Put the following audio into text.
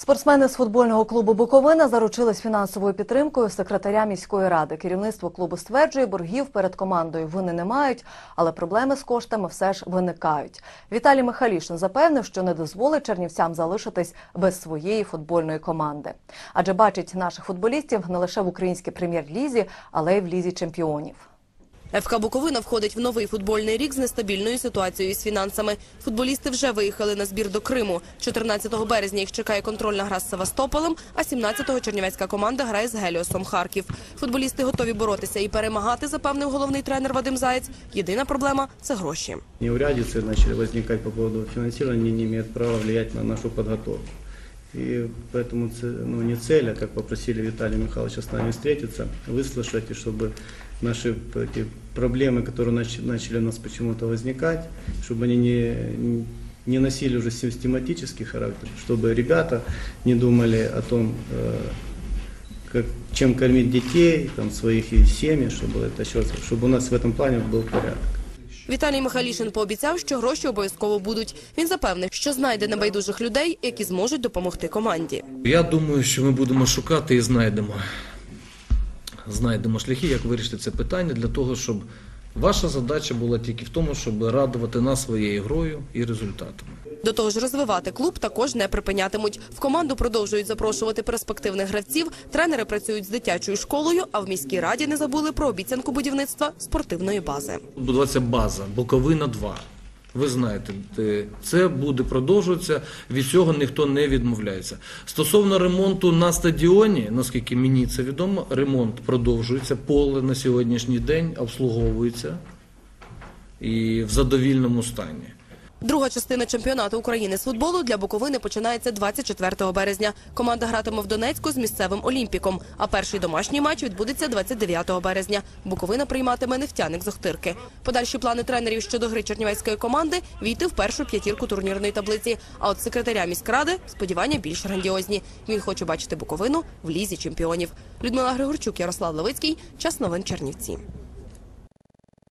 Спортсмени з футбольного клубу Буковина заручились фінансовою підтримкою секретаря міської ради. Керівництво клубу стверджує, боргів перед командою вони не мають, але проблеми з коштами все ж виникають. Віталій Михалішин запевнив, що не дозволить чернівцям залишитись без своєї футбольної команди. Адже бачить наших футболістів не лише в українській прем'єр-лізі, але й в лізі чемпіонів. ФК Буковина входить в новий футбольний рік з нестабільною ситуацією з фінансами. Футболісти вже виїхали на збір до Криму. 14 березня їх чекає контрольна гра з Севастополем, а 17-го чернівецька команда грає з Геліосом Харків. Футболісти готові боротися і перемагати, запевнив головний тренер Вадим Заєць. Єдина проблема – це гроші. Неурядицы начали возникать по поводу финансирования, они не имеют права влиять на нашу подготовку. И поэтому ц- ну, не цель, а как попросили Виталия Михайловича с нами встретиться, выслушать, и чтобы наши п- эти проблемы, которые нач- начали у нас почему-то возникать, чтобы они не, не носили уже систематический характер, чтобы ребята не думали о том, э, как, чем кормить детей, там, своих и семьи, чтобы, это, всё- чтобы у нас в этом плане был порядок. Віталій Михайлішин пообіцяв, що гроші обов'язково будуть. Він запевнив, що знайде небайдужих людей, які зможуть допомогти команді. Я думаю, що ми будемо шукати і знайдемо. Знайдемо шляхи, як вирішити це питання для того, щоб ваша задача була тільки в тому, щоб радувати нас своєю грою і результатами. До того ж, розвивати клуб також не припинятимуть. В команду продовжують запрошувати перспективних гравців. Тренери працюють з дитячою школою, а в міській раді не забули про обіцянку будівництва спортивної бази. Будуватися база, Буковина 2. Ви знаєте, це буде продовжуватися, від цього ніхто не відмовляється. Стосовно ремонту на стадіоні, наскільки мені це відомо, ремонт продовжується, поле на сьогоднішній день обслуговується і в задовільному стані. Друга частина чемпіонату України з футболу для Буковини починається 24 березня. Команда гратиме в Донецьку з місцевим Олімпіком. А перший домашній матч відбудеться 29 березня. Буковина прийматиме нефтяник з Охтирки. Подальші плани тренерів щодо гри чернівецької команди війти в першу п'ятірку турнірної таблиці. А от секретаря міськради сподівання більш грандіозні. Він хоче бачити Буковину в лізі чемпіонів. Людмила Григорчук, Ярослав Левицький. Час новин Чернівці.